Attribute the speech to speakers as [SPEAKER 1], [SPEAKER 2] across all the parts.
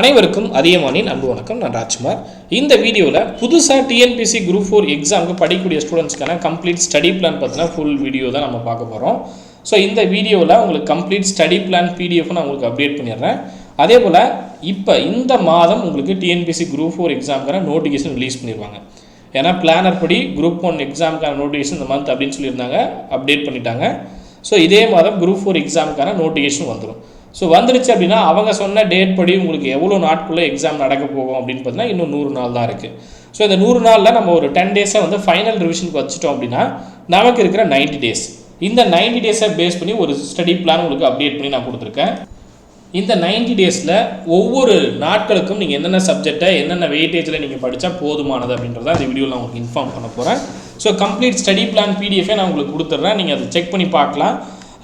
[SPEAKER 1] அனைவருக்கும் அதிகமானின் அன்பு வணக்கம் நான் ராஜ்குமார். இந்த வீடியோவில் புதுசாக டிஎன்பிசி குரூப் ஃபோர் எக்ஸாமுக்கு படிக்கக்கூடிய ஸ்டூடெண்ட்ஸ்க்கான கம்ப்ளீட் ஸ்டடி பிளான் பற்றின ஃபுல் வீடியோ தான் நம்ம பார்க்க போகிறோம் ஸோ இந்த வீடியோவில் உங்களுக்கு கம்ப்ளீட் ஸ்டடி பிளான் பிடிஎஃப் நான் உங்களுக்கு அப்டேட் பண்ணிடுறேன். அதே போல் இப்போ இந்த மாதம் உங்களுக்கு டிஎன்பிசி குரூப் ஃபோர் எக்ஸாமுக்கான நோட்டிஃபிகேஷன் ரிலீஸ் பண்ணிடுவாங்க ஏன்னா பிளானர் படி குரூப் ஒன் எக்ஸாமுக்கான நோட்டிஃபிகேஷன் இந்த மந்த் அப்படின்னு சொல்லியிருந்தாங்க அப்டேட் பண்ணிட்டாங்க. ஸோ இதே மாதம் குரூப் ஃபோர் எக்ஸாமுக்கான நோட்டிஃபிகேஷன் வந்துடும் ஸோ வந்துருச்சு அப்படின்னா அவங்க சொன்ன டேட் படி உங்களுக்கு எவ்வளோ நாட்குள்ளே எக்ஸாம் நடக்க போகும் அப்படின்னு பார்த்தீங்கன்னா இன்னும் நூறு நாள் தான் இருக்குது ஸோ இந்த நூறு நாளில் நம்ம ஒரு டென் டேஸை வந்து ஃபைனல் ரிவிஷனுக்கு வச்சுட்டோம் அப்படின்னா நமக்கு இருக்கிற 90 டேஸ் இந்த 90 டேஸை பேஸ் பண்ணி ஒரு ஸ்டடி பிளான் உங்களுக்கு அப்டேட் பண்ணி நான் கொடுத்துருக்கேன். இந்த 90 டேஸில் ஒவ்வொரு நாட்களுக்கும் நீங்கள் என்னென்ன சப்ஜெக்டை என்னென்ன வெயிட்டேஜில் நீங்கள் படித்தா போதுமானது அப்படின்றத இந்த வீடியோவில் நான் உங்களுக்கு இன்ஃபார்ம் பண்ண போகிறேன் ஸோ கம்ப்ளீட் ஸ்டடி பிளான் பிடிஎஃபே நான் உங்களுக்கு கொடுத்துட்றேன். நீங்கள் அதை செக் பண்ணி பார்க்கலாம்.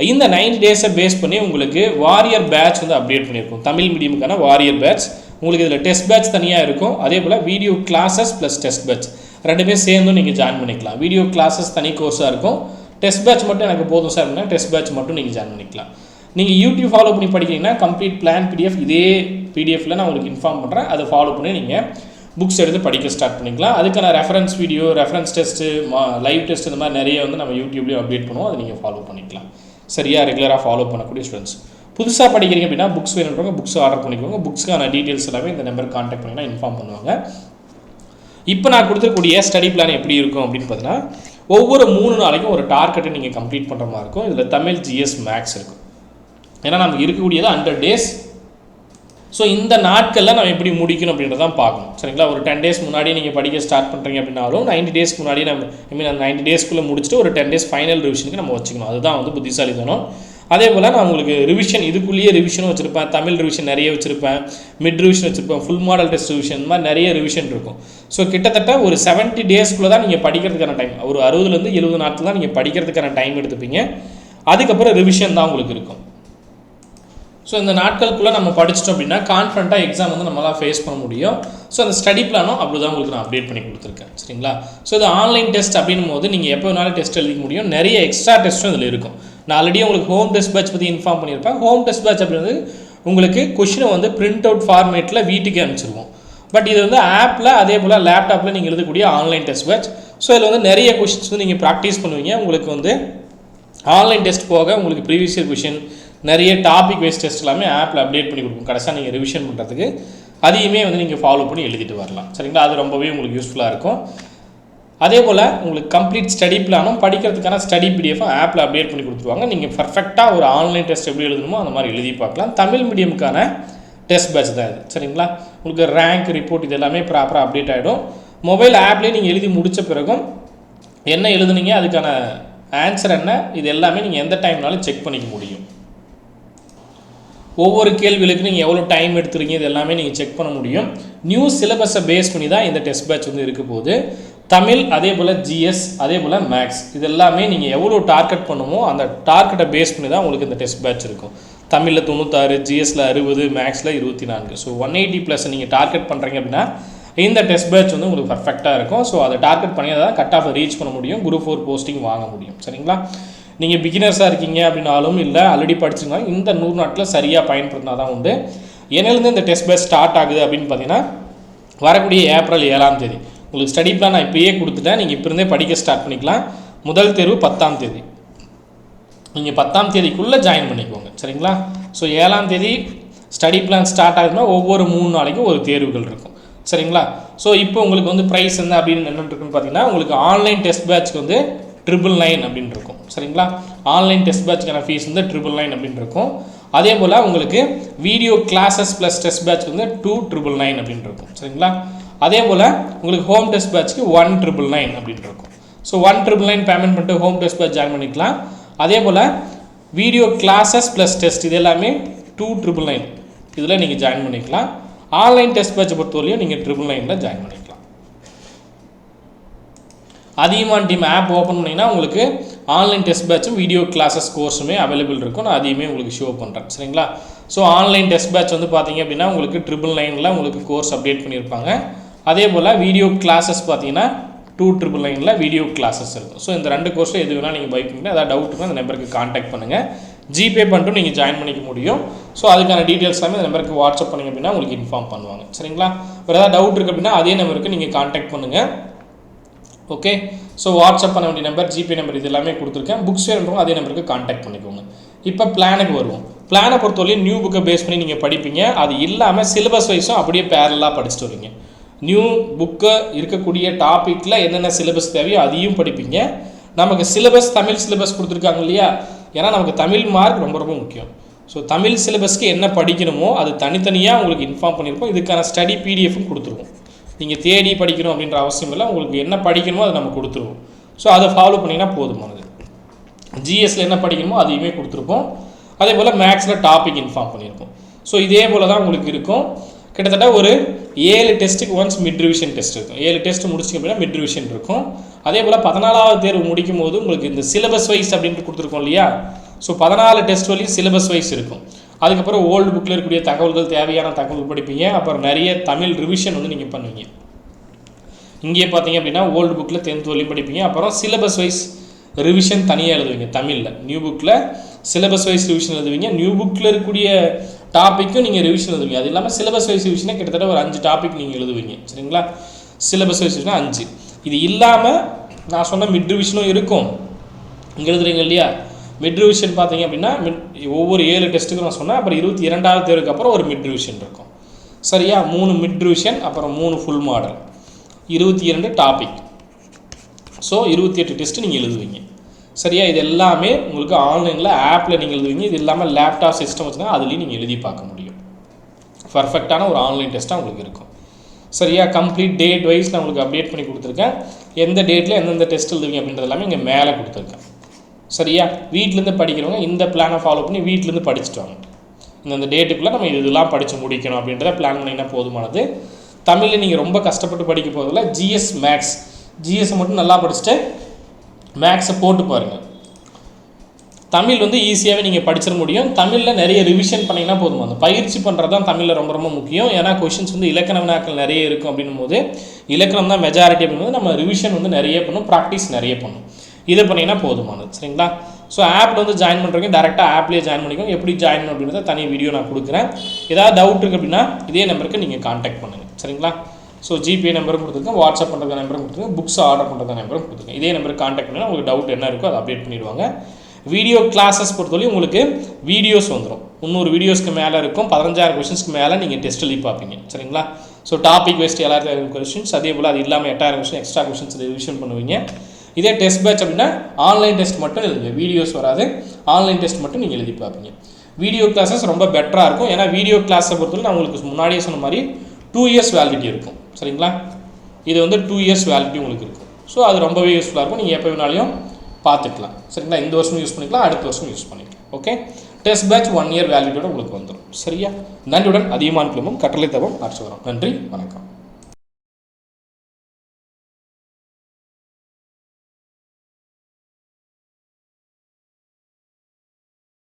[SPEAKER 1] இந்த 90 டேஸை பேஸ் பண்ணி உங்களுக்கு வாரியர் பேட்ச் வந்து அப்டேட் பண்ணியிருக்கோம். தமிழ் மீடியமுக்கான வாரியர் பேட்ச் உங்களுக்கு இதில் டெஸ்ட் பேட்ச் தனியாக இருக்கும். அதே போல் video classes plus test batch ரெண்டுமே சேர்ந்தும் நீங்கள் ஜாயின் பண்ணிக்கலாம். வீடியோ கிளாஸஸ் தனி கோர்ஸாக இருக்கும். டெஸ்ட் பேட்ச் மட்டும் எனக்கு போதும் சார் அப்படின்னா டெஸ்ட் பேட்ச் மட்டும் நீங்கள் ஜாயின் பண்ணிக்கலாம். நீங்கள் யூடியூப் ஃபாலோ பண்ணி படிக்கிறீங்கன்னா கம்ப்ளீட் பிளான் பிடிஎஃப் இதே பிடிஎஃப்ல நான் உங்களுக்கு இன்ஃபார்ம் பண்ணுறேன் அதை ஃபாலோ பண்ணி நீங்கள் புக்ஸ் எடுத்து படிக்க ஸ்டார்ட் பண்ணிக்கலாம். அதுக்கான reference video reference test live test இந்த மாதிரி நிறைய வந்து நம்ம யூடியூப்லேயும் அப்டேட் பண்ணுவோம். அதை நீங்கள் ஃபாலோ பண்ணிக்கலாம். சரியாக ரெகுலராக ஃபாலோ பண்ணக்கூடிய ஸ்டூடெண்ட்ஸ் புதுசாக படிக்கிறீங்க அப்படின்னா புக்ஸ் வேணுன்றவங்க புக்ஸ் ஆர்டர் பண்ணிக்கோங்க. புக்ஸ்க்கான டீட்டெயில்ஸ் எல்லாமே இந்த நம்பருக்கு காண்டாக்ட் பண்ணிங்கன்னா இன்ஃபார்ம் பண்ணுவாங்க. இப்போ நான் கொடுத்துருக்கூடிய ஸ்டடி பிளான் எப்படி இருக்கும் அப்படின்னு பார்த்தீங்கன்னா ஒவ்வொரு மூணு நாளைக்கும் ஒரு டார்கெட்டை நீங்கள் கம்ப்ளீட் பண்ணுற மாதிரி இருக்கும். இதில் தமிழ் ஜிஎஸ் மேக்ஸ் இருக்கும். ஏன்னா நமக்கு இருக்கக்கூடியது ஹண்ட்ரட் டேஸ் ஸோ இந்த நாட்களில் நம்ம எப்படி முடிக்கணும் அப்படின்றதான் பார்க்கணும். சரிங்களா? ஒரு டென் டேஸ் முன்னாடி நீங்கள் படிக்க ஸ்டார்ட் பண்ணுறீங்க அப்படின்னாலும் நைன்டி டேஸ்க்கு முன்னாடி நம்ம ஐ மீன் அந்த நைன்டி டேஸ்க்குள்ளே முடிச்சுட்டு ஒரு டென் டேஸ் ஃபைனல் ரிவிஷனுக்கு நம்ம வச்சுக்கணும். அதுதான் வந்து புத்திசாலித்தனம். அதே போல் நான் உங்களுக்கு ரிவிஷன் இதுக்குள்ளேயே ரிவிஷனும் வச்சுருப்பேன். தமிழ் ரிவிஷன் நிறைய வச்சுருப்பேன். மிட் ரிவிஷன் வச்சுருப்பேன். ஃபுல் மாடல் டெஸ்ட் ரிவிஷன் மாதிரி நிறைய ரிவிஷன் இருக்கும். ஸோ கிட்டத்தட்ட ஒரு செவன்ட்டி டேஸ்க்குள்ளே தான் நீங்கள் படிக்கிறதுக்கான டைம் ஒரு அறுபதுலேருந்து எழுபது நாட்கள் தான் நீங்கள் படிக்கிறதுக்கான டைம் எடுத்துப்பீங்க. அதுக்கப்புறம் ரிவிஷன் தான் உங்களுக்கு இருக்கும். ஸோ இந்த நாட்களுக்குள்ளே நம்ம படிச்சிட்டோம் அப்படின்னா கான்ஃபிடண்ட்டாக எக்ஸாம் வந்து நம்மளால் ஃபேஸ் பண்ண முடியும். ஸோ அந்த ஸ்டடி பிளானும் அப்படி தான் உங்களுக்கு நான் அப்டேட் பண்ணி கொடுத்துருக்கேன். சரிங்களா? ஸோ இது ஆன்லைன் டெஸ்ட் அப்படின்னும் போது நீங்கள் எப்போ வேணாலும் டெஸ்ட் எழுதிக்க முடியும். நிறைய எக்ஸ்ட்ரா டெஸ்ட்டும் இதில் இருக்கும். நான் ஆல்ரெடி உங்களுக்கு ஹோம் டெஸ்ட் பேட்ச் பற்றி இன்ஃபார்ம் பண்ணியிருப்பேன். ஹோம் டெஸ்ட் பேட்ச் அப்படின்றது உங்களுக்கு கொஷினை வந்து பிரிண்ட் அவுட் ஃபார்மேட்டில் வீட்டுக்கே அனுப்பிச்சிருவோம். பட் இது வந்து ஆப்பில் அதே போல் லேப்டாப்பில் நீங்கள் எழுதக்கூடிய ஆன்லைன் டெஸ்ட் பேட்ச் ஸோ இதில் வந்து நிறைய கொஷின்ஸ் வந்து நீங்கள் ப்ராக்டிஸ் பண்ணுவீங்க. உங்களுக்கு வந்து ஆன்லைன் டெஸ்ட் போக உங்களுக்கு ப்ரீவியஸ் இயர் கொஷின் நிறைய டாபிக் வைஸ் டெஸ்ட் எல்லாமே ஆப்பில் அப்டேட் பண்ணி கொடுக்கும். கடைசியாக நீங்கள் ரிவிஷன் பண்ணுறதுக்கு அதையுமே வந்து நீங்கள் ஃபாலோ பண்ணி எழுதிட்டு வரலாம். சரிங்களா? அது ரொம்பவே உங்களுக்கு யூஸ்ஃபுல்லாக இருக்கும். அதே போல் உங்களுக்கு கம்ப்ளீட் ஸ்டடி பிளானும் படிக்கிறதுக்கான ஸ்டடி பிடிஎஃபும் ஆப்பில் அப்டேட் பண்ணி கொடுத்துருவாங்க. நீங்கள் பர்ஃபெக்டாக ஒரு ஆன்லைன் டெஸ்ட் எப்படி எழுதணுமோ அந்த மாதிரி எழுதி பார்க்கலாம். தமிழ் மீடியமுக்கான டெஸ்ட் பேட்ச் தான் இது. சரிங்களா? உங்களுக்கு ரேங்க் ரிப்போர்ட் இது எல்லாமே ப்ராப்பராக அப்டேட் ஆகிடும் மொபைல் ஆப்லேயே நீங்கள் எழுதி முடித்த பிறகும் என்ன எழுதுனீங்க அதுக்கான ஆன்சர் என்ன இது எல்லாமே நீங்கள் எந்த டைம்னாலும் செக் பண்ணிக்க முடியும். ஒவ்வொரு கேள்விகளுக்கு நீங்கள் எவ்வளோ டைம் எடுத்துருங்க இது எல்லாமே நீங்கள் செக் பண்ண முடியும். நியூ சிலபஸை பேஸ் பண்ணி தான் இந்த டெஸ்ட் பேட்ச் வந்து இருக்க போகுது. தமிழ் அதே போல் ஜிஎஸ் அதே போல் மேக்ஸ் இது எல்லாமே நீங்கள் எவ்வளோ டார்கெட் பண்ணுமோ அந்த டார்கெட்டை பேஸ் பண்ணி தான் உங்களுக்கு இந்த டெஸ்ட் பேட்ச் இருக்கும். தமிழில் தொண்ணூத்தாறு ஜிஎஸ்சில் அறுபது மேக்ஸில் இருபத்தி நான்கு. ஸோ ஒன் எயிட்டி ப்ளஸ் நீங்கள் டார்கெட் பண்ணுறீங்க அப்படின்னா இந்த டெஸ்ட் பேட்ச் வந்து உங்களுக்கு பர்ஃபெக்டாக இருக்கும். ஸோ அதை டார்கெட் பண்ணி தான் கட் ஆஃப் ரீச் பண்ண முடியும். குரூப் ஃபோர் போஸ்டிங் வாங்க முடியும். சரிங்களா? நீங்கள் பிகினர்ஸாக இருக்கீங்க அப்படின்னாலும் இல்லை ஆல்ரெடி படிச்சிருந்தாலும் இந்த நூறு நாட்டில் சரியாக பயன்படுத்தினா தான் உண்டு. என்னிலேருந்து இந்த டெஸ்ட் பேட்ச் ஸ்டார்ட் ஆகுது அப்படின்னு பார்த்தீங்கன்னா வரக்கூடிய ஏப்ரல் ஏழாம் தேதி. உங்களுக்கு ஸ்டடி பிளான் நான் இப்பயே கொடுத்துட்டேன். நீங்கள் இப்போ இருந்தே படிக்க ஸ்டார்ட் பண்ணிக்கலாம். முதல் தேர்வு பத்தாம் தேதி. நீங்கள் பத்தாம் தேதிக்குள்ளே ஜாயின் பண்ணிக்கோங்க. சரிங்களா? ஸோ ஏழாம் தேதி ஸ்டடி பிளான் ஸ்டார்ட் ஆகுதுன்னா ஒவ்வொரு மூணு நாளைக்கும் ஒரு தேர்வுகள் இருக்கும். சரிங்களா? ஸோ இப்போ உங்களுக்கு வந்து ப்ரைஸ் என்ன அப்படின்னு என்ன இருக்குன்னு பார்த்தீங்கன்னா உங்களுக்கு ஆன்லைன் டெஸ்ட் பேட்ச்க்கு வந்து ட்ரிபிள் நைன் அப்படின்னு இருக்கும். சரிங்களா? ஆன்லைன் டெஸ்ட் பேட்ச்க்கான ஃபீஸ் வந்து ட்ரிபிள் நைன் அப்படின்னு இருக்கும். அதே போல் உங்களுக்கு video classes plus test batch வந்து டூ ட்ரிபிள் நைன் அப்படின்னு இருக்கும். சரிங்களா? அதே போல் உங்களுக்கு ஹோம் டெஸ்ட் பேட்ச்க்கு ஒன் ட்ரிபிள் நைன் அப்படின்னு இருக்கும். So one triple nine payment பண்ணிட்டு ஹோம் டெஸ்ட் பேட்ச் ஜாயின் பண்ணிக்கலாம். அதே போல் வீடியோ கிளாஸஸ் ப்ளஸ் டெஸ்ட் இது எல்லாமே டூ ட்ரிபிள் நைன் இதில் நீங்கள் ஜாயின் பண்ணிக்கலாம். ஆன்லைன் டெஸ்ட் பேட்சை பொறுத்தவரையும் நீங்கள் ட்ரிபிள் நைனில் ஜாயின் பண்ணிக்கலாம். அதிகமான டீம் ஆப் ஓப்பன் பண்ணிங்கன்னா உங்களுக்கு ஆன்லைன் டெஸ்ட் பேட்சும் வீடியோ கிளாஸஸ் கோர்ஸுமே அவைலபிள் இருக்கும். நான் அதையுமே உங்களுக்கு ஷோ பண்ணுறேன் சரிங்களா? ஸோ ஆன்லைன் டெஸ்ட் பேட்ச் வந்து பார்த்தீங்க அப்படின்னா உங்களுக்கு ட்ரிபிள் நைனில் உங்களுக்கு கோர்ஸ் அப்டேட் பண்ணியிருப்பாங்க. அதே போல் வீடியோ கிளாஸஸ் பார்த்தீங்கன்னா டூ ட்ரிபிள் நைனில் வீடியோ கிளாஸஸ் இருக்கும். ஸோ இந்த ரெண்டு கோர்ஸில் எது வேணால் நீங்கள் பை பண்ணிட்டு ஏதாவது டவுட்டுனா அந்த நம்பருக்கு காண்டாக்ட் பண்ணுங்கள் ஜிபே பண்ணிட்டு நீங்கள் ஜாயின் பண்ணிக்க முடியும். ஸோ அதுக்கான டீட்டெயில்ஸ் எல்லாமே இந்த நம்பருக்கு வாட்ஸ்அப் பண்ணிங்க அப்படின்னா உங்களுக்கு இன்ஃபார்ம் பண்ணுவாங்க. சரிங்களா? வேறு ஏதாவது டவுட் இருக்குது அப்படின்னா அதே நம்பருக்கு நீங்கள் காண்டாக்ட் பண்ணுங்கள் ஓகே ஸோ வாட்ஸ்அப் பண்ண வேண்டிய நம்பர் ஜிபே நம்பர் இது எல்லாமே கொடுத்துருக்கேன். புக்ஸ் வேணுன்றவங்க அதே நம்பருக்கு காண்டாக்ட் பண்ணிக்கோங்க. இப்போ பிளானுக்கு வருவோம். பிளானை பொறுத்தவரையும் நியூ புக்கை பேஸ் பண்ணி நீங்கள் படிப்பீங்க. அது இல்லாமல் சிலபஸ் வைஸும் அப்படியே பேரலாக படிச்சுட்டு வரீங்க நியூ புக்கு இருக்கக்கூடிய டாப்பிக்கில் என்னென்ன சிலபஸ் தேவையோ அதையும் படிப்பீங்க. நமக்கு சிலபஸ் தமிழ் சிலபஸ் கொடுத்துருக்காங்க இல்லையா? ஏன்னா நமக்கு தமிழ் மார்க் ரொம்ப ரொம்ப முக்கியம். ஸோ தமிழ் சிலபஸ்க்கு என்ன படிக்கணுமோ அது தனித்தனியாக உங்களுக்கு இன்ஃபார்ம் பண்ணியிருக்கோம் இதுக்கான ஸ்டடி பிடிஎஃப்பும் கொடுத்துருவோம். நீங்கள் தேடி படிக்கணும் அப்படின்ற அவசியம் இல்லை. உங்களுக்கு என்ன படிக்கணுமோ அதை நம்ம கொடுத்துருவோம். ஸோ அதை ஃபாலோ பண்ணிங்கன்னா போதுமானது ஜிஎஸ்சில் என்ன படிக்கணுமோ அதையுமே கொடுத்துருப்போம். அதே போல் மேக்ஸில் டாபிக் இன்ஃபார்ம் பண்ணியிருக்கோம் ஸோ இதே போல் தான் உங்களுக்கு இருக்கும். கிட்டத்தட்ட ஒரு ஏழு டெஸ்ட்டுக்கு ஒன்ஸ் மிட் ரிவிஷன் டெஸ்ட் இருக்கும். ஏழு டெஸ்ட் முடிச்சிங்க அப்படின்னா மிட் ரிவிஷன் இருக்கும். அதே போல் பதினாலாவது தேர்வு முடிக்கும் போது உங்களுக்கு இந்த சிலபஸ் வைஸ் அப்படின்ட்டு கொடுத்துருக்கோம் இல்லையா? ஸோ பதினாலு டெஸ்ட் வரையும் சிலபஸ் வைஸ் இருக்கும். அதுக்கப்புறம் ஓல்டு புக்கில் இருக்கக்கூடிய தகவல்கள் தேவையான தகவல் படிப்பீங்க. அப்புறம் நிறைய தமிழ் ரிவிஷன் வந்து நீங்கள் பண்ணுவீங்க. இங்கே பார்த்தீங்க அப்படின்னா ஓல்டு புக்கில் டென்த் வரையும் படிப்பீங்க. அப்புறம் சிலபஸ் வைஸ் ரிவிஷன் தனியாக எழுதுவீங்க தமிழில். நியூ புக்கில் சிலபஸ் வைஸ் ரிவிஷன் எழுதுவீங்க. நியூ புக்கில் இருக்கக்கூடிய டாப்பிக்கும் நீங்கள் ரிவிஷன் எழுதுவீங்க. அது இல்லாமல் சிலபஸ் வைஸ் ரிவிஷனே கிட்டத்தட்ட ஒரு அஞ்சு டாபிக் நீங்கள் எழுதுவீங்க. சரிங்களா? சிலபஸ் வைஸ் ரிவிஷன் அஞ்சு. இது இல்லாமல் நான் சொன்ன மிட் ரிவிஷனும் இருக்கும். இங்கே எழுதுறீங்க இல்லையா? மிட் ரிவிஷன் பார்த்தீங்க அப்படின்னா மிட் ஒவ்வொரு ஏழு டெஸ்ட்டுக்கும் நான் சொன்னேன் அப்புறம் இருபத்தி இரண்டாவது தேர்வுக்கு அப்புறம் ஒரு மிட் ரிவிஷன் இருக்கும். சரியா? மூணு மிட் ரிவிஷன் அப்புறம் மூணு ஃபுல் மாடல் இருபத்தி இரண்டு டாபிக் ஸோ இருபத்தி எட்டு டெஸ்ட்டு நீங்கள் எழுதுவீங்க. சரியா? இது எல்லாமே உங்களுக்கு ஆன்லைனில் ஆப்பில் நீங்கள் எழுதுவீங்க. இது இல்லாமல் லேப்டாப் சிஸ்டம் வச்சுன்னா அதுலேயும் நீங்கள் எழுதி பார்க்க முடியும். பர்ஃபெக்டான ஒரு ஆன்லைன் டெஸ்ட்டாக உங்களுக்கு இருக்கும். சரியா? கம்ப்ளீட் டேட் வைஸ் நான் உங்களுக்கு அப்டேட் பண்ணி கொடுத்துருக்கேன். எந்த டேட்டில் எந்தெந்த டெஸ்ட் எழுதுவீங்க அப்படின்றது எல்லாமே இங்கே மேலே கொடுத்துருக்கேன். சரியா? வீட்டிலேருந்து படிக்கிறவங்க இந்த பிளானை ஃபாலோ பண்ணி வீட்டிலேருந்து படிச்சுட்டு வாங்க இந்தந்த டேட்டுக்குள்ளே நம்ம இதெல்லாம் படித்து முடிக்கணும் அப்படின்றத பிளான் பண்ணிங்கன்னா போதுமானது. தமிழில் நீங்கள் ரொம்ப கஷ்டப்பட்டு படிக்க போகிறதில்ல ஜிஎஸ் மேக்ஸ் ஜிஎஸ் மட்டும் நல்லா படிச்சுட்டு மேக்ஸை போட்டு பாருங்கள் தமிழ் வந்து ஈஸியாகவே நீங்கள் படிச்சிட முடியும். தமிழில் நிறைய ரிவிஷன் பண்ணிங்கன்னா போதும் அந்த பயிற்சி பண்ணுறது தான் தமிழில் ரொம்ப ரொம்ப முக்கியம். ஏன்னா கொஷின்ஸ் வந்து இலக்கண வினாக்கள் நிறைய இருக்கும் அப்படின்னும் போது இலக்கணம் தான் மெஜாரிட்டி அப்படின்னும் நம்ம ரிவிஷன் வந்து நிறைய பண்ணும் ப்ராக்டிஸ் நிறைய பண்ணும். இதை பண்ணிங்கன்னா போதுமானது. சரிங்களா? ஸோ ஆப்பில் வந்து ஜாயின் பண்ணுறவங்க டேரெக்டாக ஆப்லேயே ஜாயின் பண்ணிக்கோங்க. எப்படி ஜாயின் அப்படின்றத தனி வீடியோ நான் கொடுக்குறேன். ஏதாவது டவுட் இருக்குது அப்படின்னா இதே நம்பருக்கு நீங்கள் காண்டாக்ட் பண்ணுங்கள் சரிங்களா? ஸோ ஜிபே நம்பரும் கொடுத்துருக்கேன் வாட்ஸ்அப் பண்ணுறது நம்பரும் கொடுத்துருக்கேன் புக்ஸ் ஆர்டர் பண்ணுறது நம்பரும் கொடுத்துருக்கேன் இதே நம்பருக்கு காண்டாக்ட் பண்ணி உங்களுக்கு டவுட் என்ன இருக்கோ அதை அப்டேட் பண்ணிடுவாங்க. வீடியோ கிளாஸஸ் பொறுத்தவரையும் உங்களுக்கு வீடியோஸ் வந்துடும் முந்நூறு வீடியோஸ்க்கு மேலே இருக்கும். பதினஞ்சாயிரம் கொஷின்ஸ்க்கு மேலே நீங்கள் டெஸ்ட் எழுதி பார்ப்பீங்க. சரிங்களா? ஸோ டாபிக் வேஸ்ட் ஏழாயிரம் கொஷின்ஸ் அதே போல் அது இல்லாமல் எட்டாயிரம் கொஷின் எக்ஸ்ட்ரா கொஷின்ஸ் ரிவிஷன் பண்ணுவீங்க. இதே டெஸ்ட் பேட்ச் அப்படின்னா ஆன்லைன் டெஸ்ட் மட்டும் எழுதுங்க. வீடியோஸ் வராது. ஆன்லைன் டெஸ்ட் மட்டும் நீங்கள் எழுதி பார்ப்பீங்க. வீடியோ கிளாஸஸ் ரொம்ப பெட்டராக இருக்கும். ஏன்னா வீடியோ கிளாஸை பொறுத்தவரை நான் உங்களுக்கு முன்னாடியே சொன்ன மாதிரி டூ இயர்ஸ் வேலிடிட்டி இருக்கும். சரிங்களா? இது வந்து டூ இயர்ஸ் வேலிடிட்டி உங்களுக்கு இருக்கும். ஸோ அது ரொம்பவே யூஸ்ஃபுல்லாக இருக்கும். நீங்கள் எப்போ வேணாலையும் பார்த்துக்கலாம். சரிங்களா? இந்த வருஷம் யூஸ் பண்ணிக்கலாம். அடுத்த வருஷம் யூஸ் பண்ணிக்கலாம். Okay test batch one year வேலிடியோட உங்களுக்கு வந்துடும் சரியா? நன்றியுடன். அதிகமான குழுமம் கட்டளை தவம் ஆட்சி வரும். நன்றி. வணக்கம்.